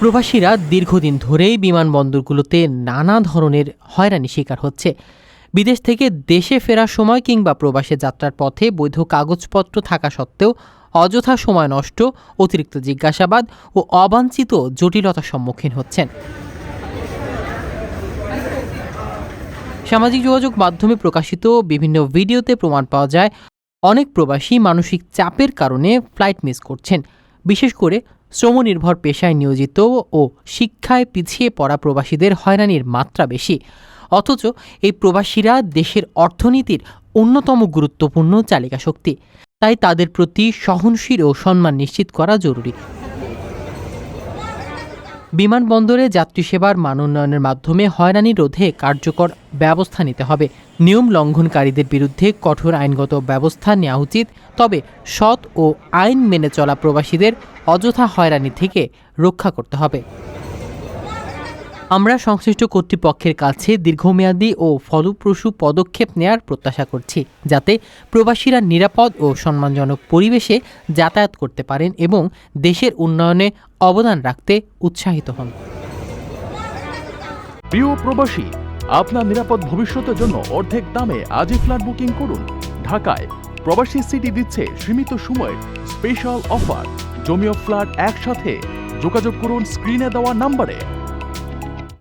প্রবাসীরা দীর্ঘদিন ধরেই বিমানবন্দরগুলোতে নানা ধরনের হয়রানি শিকার হচ্ছে। বিদেশ থেকে দেশে ফেরার সময় কিংবা প্রবাসে যাত্রার পথে বৈধ কাগজপত্র থাকা সত্ত্বেও অযথা সময় নষ্ট, অতিরিক্ত জিজ্ঞাসাবাদ ও অবাঞ্ছিত জটিলতার সম্মুখীন হচ্ছেন। সামাজিক যোগাযোগ মাধ্যমে প্রকাশিত বিভিন্ন ভিডিওতে প্রমাণ পাওয়া যায়, অনেক প্রবাসী মানসিক চাপের কারণে ফ্লাইট মিস করছেন। বিশেষ করে শ্রমনির্ভর পেশায় নিয়োজিত ও শিক্ষায় পিছিয়ে পড়া প্রবাসীদের হয়রানির মাত্রা বেশি। অথচ এই প্রবাসীরা দেশের অর্থনীতির অন্যতম গুরুত্বপূর্ণ চালিকা শক্তি তাই তাদের প্রতি সহনশীল ও সম্মান নিশ্চিত করা জরুরি। বিমানবন্দরে যাত্রী সেবার মান উন্নয়নের মাধ্যমে হয়রানি রোধে কার্যকর ব্যবস্থা নিতে হবে। নিয়ম লঙ্ঘনকারীদের বিরুদ্ধে কঠোর আইনগত ব্যবস্থা নেওয়া উচিত, তবে সৎ ও আইন মেনে চলা প্রবাসীদের অযথা হয়রানি থেকে রক্ষা করতে হবে। আমরা সংশ্লিষ্ট কর্তৃপক্ষের কাছে দীর্ঘমেয়াদী ও ফলপ্রসূ পদক্ষেপ নেয়ার প্রত্যাশা করছি, যাতে প্রবাসীরা নিরাপদ ও সম্মানজনক পরিবেশে যাতায়াত করতে পারেন এবং দেশের উন্নয়নে অবদান রাখতে উৎসাহিত হন। প্রিয় প্রবাসী, আপনার নিরাপদ ভবিষ্যতের জন্য অর্ধেক দামে আজই ফ্ল্যাট বুকিং করুন। ঢাকায় প্রবাসী সিটি দিচ্ছে সীমিত সময়ের স্পেশাল অফার। জমি ও ফ্ল্যাট একসাথে। যোগাযোগ করুন স্ক্রিনে দেওয়া নাম্বারে।